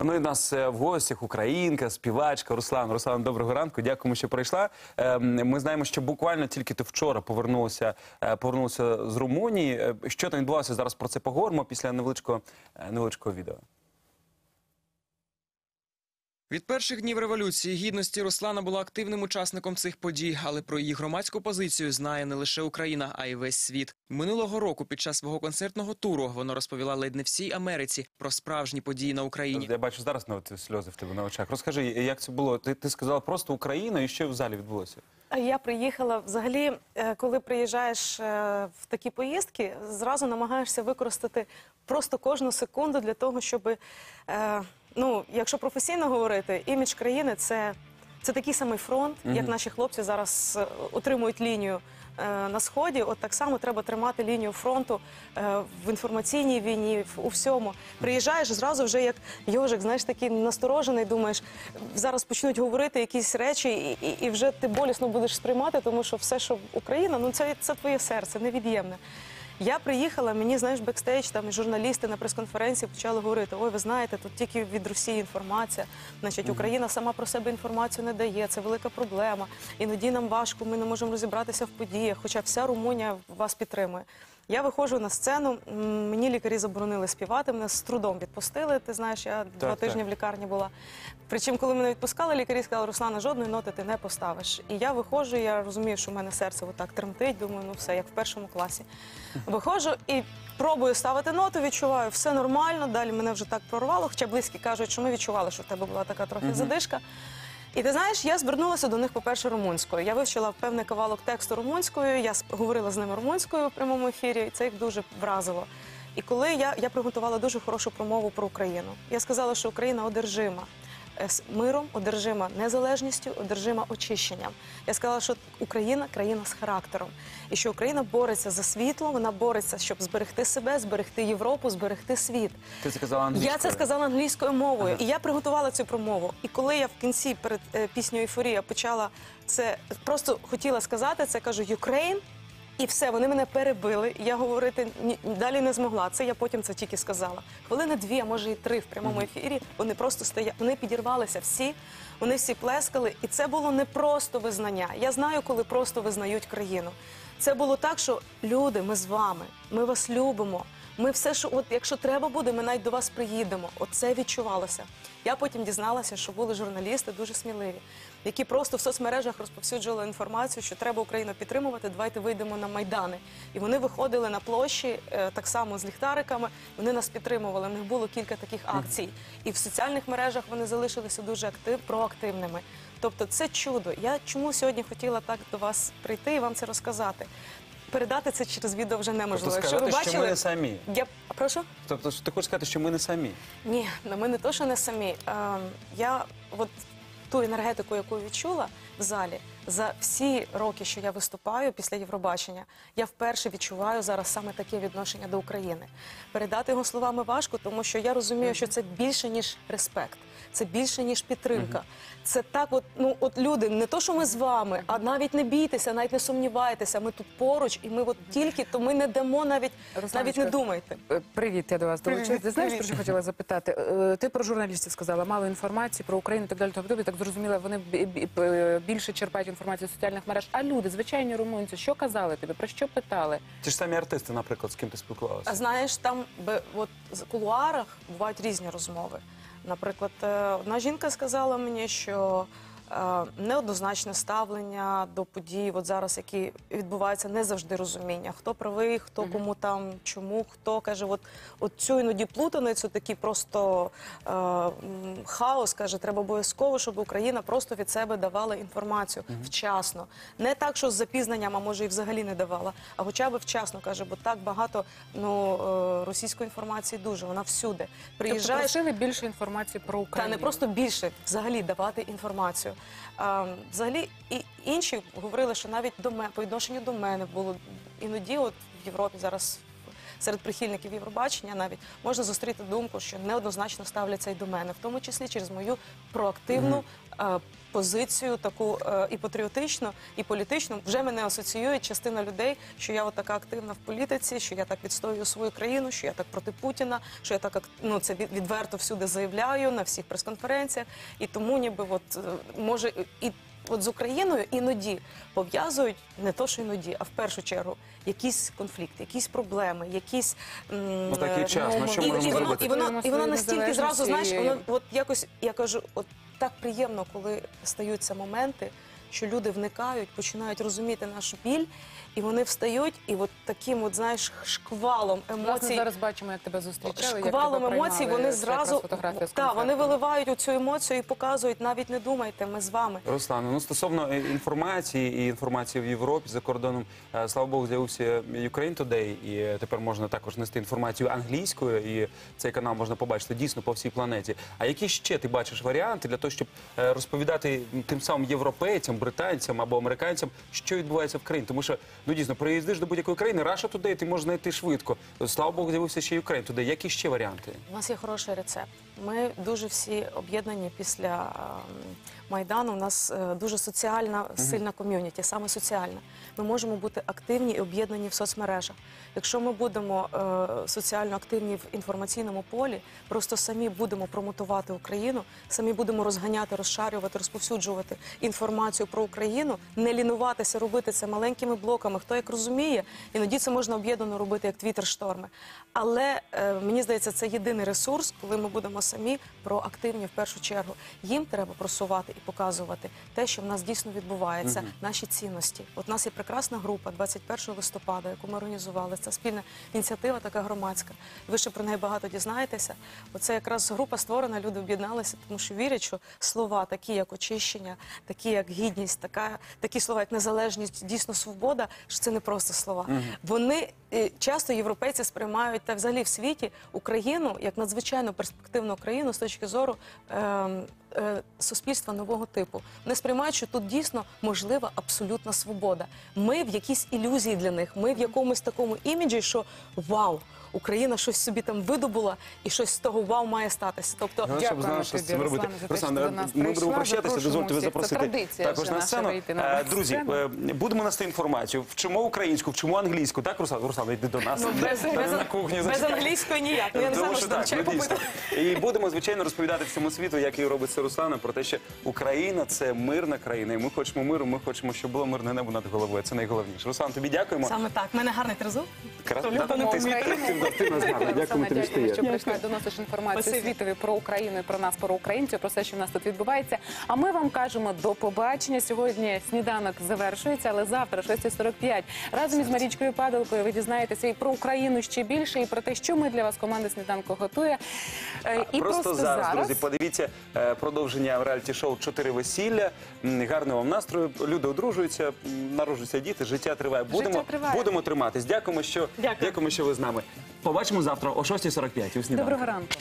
Ну і в нас е, в гостях українка, співачка Руслан. Руслан, доброго ранку. Дякуємо, що прийшла. Ем, Ми знаємо, що буквально тільки ти вчора повернулася, е, повернулася з Румунії. Е, Що там відбувалося зараз про це поговоримо після невеличкого, невеличкого відео. Від перших днів революції гідності Руслана була активним учасником цих подій, але про її громадську позицію знає не лише Україна, а й весь світ. Минулого року під час свого концертного туру вона розповіла ледь не всій Америці про справжні події на Україні. Я бачу зараз ну, от сльози в тебе на очах. Розкажи, як це було? Ти, ти сказала просто Україна, і що в залі відбулося? Я приїхала взагалі, е, коли приїжджаєш е, в такі поїздки, зразу намагаєшся використати просто кожну секунду для того, щоб, е, ну, якщо професійно говорити, імідж країни це, це такий самий фронт, як наші хлопці зараз е, отримують лінію. е, На сході, от так само треба тримати лінію фронту е, в інформаційній війні, в- у всьому. Приїжджаєш зразу вже як йожик, знаєш, такий насторожений. Думаєш, зараз почнуть говорити якісь речі, і, і, і вже ти болісно будеш сприймати, тому що все, що Україна, ну це, це твоє серце, невід'ємне. Я приїхала, мені знаєш, бекстейдж, там і журналісти на прес-конференції почали говорити: ой, ви знаєте, тут тільки від Росії інформація. Значить, Україна сама про себе інформацію не дає. Це велика проблема. Іноді нам важко, ми не можемо розібратися в подіях, хоча вся Румунія вас підтримує. Я виходжу на сцену. м, Мені лікарі заборонили співати. Мене з трудом відпустили. Ти знаєш, я два Так, тижні так. в лікарні була. Причому, коли мене відпускали, лікарі сказали, Руслана, жодної ноти ти не поставиш. І я виходжу, я розумію, що в мене серце отак тремтить. Думаю, ну все, як в першому класі. Виходжу і пробую ставити ноту, відчуваю, все нормально. Далі мене вже так прорвало. Хоча близькі кажуть, що ми відчували, що в тебе була така трохи задишка. І ти знаєш, я звернулася до них, по-перше, румунською. Я вивчила певний кавалок тексту румунською, я говорила з ними румунською в прямому ефірі, і це їх дуже вразило. І коли я, я приготувала дуже хорошу промову про Україну, я сказала, що Україна одержима з миром, одержима незалежністю, одержима очищенням. Я сказала, що Україна країна з характером, і що Україна бореться за світло, вона бореться, щоб зберегти себе, зберегти Європу, зберегти світ. Ти це казала англійською. Я це сказала англійською мовою, і я приготувала цю промову. І коли я в кінці перед е, піснею Ейфорія почала це просто хотіла сказати, це кажу Ukraine, і все, вони мене перебили. Я говорити ні, далі не змогла. Це я потім це тільки сказала. Хвилини дві, а може і три в прямому ефірі. Вони просто стояли, вони підірвалися всі, вони всі плескали, і це було не просто визнання. Я знаю, коли просто визнають країну. Це було так, що люди, ми з вами, ми вас любимо. Ми все, що от якщо треба буде, ми навіть до вас приїдемо. Оце відчувалося. Я потім дізналася, що були журналісти дуже сміливі, які просто в соцмережах розповсюджували інформацію, що треба Україну підтримувати. Давайте вийдемо на майдани. І вони виходили на площі е, так само з ліхтариками. Вони нас підтримували. В них було кілька таких акцій. І в соціальних мережах вони залишилися дуже актив, проактивними. Тобто, це чудо. Я чому сьогодні хотіла так до вас прийти і вам це розказати. Передати це через відео вже неможливо. Тобто Якщо ви сказати, що бачили, ми не самі. я прошу. Тобто, ти хочеш сказати, що ми не самі. Ні, ну ми не то, що не самі. Ем, я от ту енергетику, яку відчула в залі за всі роки, що я виступаю після Євробачення, я вперше відчуваю зараз саме таке відношення до України. Передати його словами важко, тому що я розумію, що це більше ніж респект, це більше ніж підтримка. Це так, от ну от люди, не то, що ми з вами, а навіть не бійтеся, навіть не сумнівайтеся. Ми тут поруч, і ми от тільки то ми не дамо навіть навіть не думайте. Е, Привіт, я до вас долучаюсь. Ти знаєш, про що хотіла запитати? Е, Ти про журналістів сказала, мало інформації про Україну і так далі. Тобто, так зрозуміла, вони бі- бі- е, більше черпають інформацію з соціальних мереж. А люди, звичайні румунці, що казали тобі? Про що питали? Ті ж самі артисти, наприклад, з ким ти спілкувалася. А знаєш, там би- от в кулуарах бувають різні розмови. Наприклад, е, одна жінка сказала мені, що неоднозначне ставлення до подій, от зараз, які відбуваються, не завжди розуміння. Хто правий, хто кому там, чому, хто каже, от, от цю іноді плутаницю, такий просто е, хаос каже, треба обов'язково, щоб Україна просто від себе давала інформацію вчасно. Не так, що з запізненням, а може і взагалі не давала, а хоча б вчасно каже, бо так багато ну, е, російської інформації дуже, вона всюди. Тобто просили більше інформації про Та не просто більше взагалі давати інформацію. Взагалі, і інші говорили, що навіть до мене по відношенню до мене було іноді, от в Європі зараз серед прихильників Євробачення навіть можна зустріти думку, що неоднозначно ставляться і до мене, в тому числі через мою проактивну. е, Позицію таку е, і патріотичну, і політичну вже мене асоціює частина людей, що я от така активна в політиці, що я так відстоюю свою країну, що я так проти Путіна, що я так ак- ну, це від- відверто всюди заявляю на всіх прес-конференціях. І тому ніби от е, може і от з Україною іноді пов'язують не то, що іноді, а в першу чергу якісь конфлікти, якісь проблеми, якісь м, Ну, такий е, час, ну, що і, можемо і, воно, зробити? і воно і воно настільки зразу знаєш, воно от якось я кажу, от так приємно, коли стаються моменти, що люди вникають, починають розуміти наш біль, і вони встають, і от таким, от знаєш, шквалом Власне, емоцій. зараз бачимо, як тебе зустрічали. як Шквалом тебе емоцій приймали. вони Це зразу фотографія з та, вони концерту. виливають оцю емоцію і показують, навіть не думайте, ми з вами. Руслан, ну стосовно е, інформації і інформації в Європі за кордоном, е, слава Богу, з'явився Ukraine Today, і е, тепер можна також нести інформацію англійською, і цей канал можна побачити дійсно по всій планеті. А які ще ти бачиш варіанти для того, щоб е, розповідати тим самим європейцям, британцям або американцям, що відбувається в країні? Тому що ну дійсно приїздиш до будь-якої країни, Russia Today ти можеш знайти швидко. Слава Богу, з'явився ще Ukraine Today. Які ще варіанти? У нас є хороший рецепт. Ми дуже всі об'єднані після ем, майдану. У нас е, дуже соціальна сильна ком'юніті, саме соціальна. Ми можемо бути активні і об'єднані в соцмережах. Якщо ми будемо е, соціально активні в інформаційному полі, просто самі будемо промотувати Україну, самі будемо розганяти, розшарювати, розповсюджувати інформацію про Україну, не лінуватися, робити це маленькими блоками. Хто як розуміє, іноді це можна об'єднано робити як твіттер шторми. Але е, мені здається, це єдиний ресурс, коли ми будемо самі проактивні в першу чергу. Їм треба просувати і показувати те, що в нас дійсно відбувається, наші цінності. От у нас є прекрасна група 21 листопада, яку ми організували. Це спільна ініціатива, така громадська. Ви ще про неї багато дізнаєтеся. Оце якраз група створена, люди об'єдналися, тому що вірять, що слова, такі як очищення, такі як гідність, така такі слова, як незалежність, дійсно свобода, що це не просто слова. Вони е, часто європейці сприймають та взагалі в світі Україну як надзвичайно перспективну країну з точки зору. ем, е, Суспільства нового типу вони сприймають, що тут дійсно можлива абсолютна свобода. Ми в якійсь ілюзії для них. Ми в якомусь такому іміджі, що вау, Україна щось собі там видобула, і щось з того вау має статися. Тобто, Ну, щоб Дякуємо знали, що з цим робити. Руслане, за те, Руслан, нас ми прийшла. будемо прощатися. Дозвольте ви запросити традиція також на сцену. на Е, Друзі, е, будемо нести інформацію. Вчимо українську, вчимо англійську. Так, Руслан? Руслан, йди до нас. ну, без, на кухні. без англійської ніяк. Ну, Я не знаю, що що там чай ну, попити. І будемо, звичайно, розповідати всьому світу, як і робить це Руслана, про те, що Україна це мирна країна, і ми хочемо миру, ми хочемо, щоб було мирне небо над головою. Це найголовніше. Руслан, тобі дякуємо. Саме так. Мене гарний тризуб. Крас- Нас гарна. Дякуємо тобі, що ти є. що прийшла, доносиш інформацію Спасибі. світові про Україну, і про нас, про українців, про все, що в нас тут відбувається. А ми вам кажемо до побачення. Сьогодні сніданок завершується, але завтра, 6.45, разом із Марічкою Падалкою ви дізнаєтеся і про Україну ще більше, і про те, що ми для вас команда сніданку готує. Е, І просто, зараз, друзі, подивіться е, продовження реаліті-шоу «Чотири весілля. М, Гарного вам настрою. Люди одружуються, м, народжуються діти, життя триває. Будемо, триває. будемо триматись. Дякуємо, що Дякую. дякуємо, що ви з нами. Побачимо завтра о 6.45 у сніданку. Доброго ранку.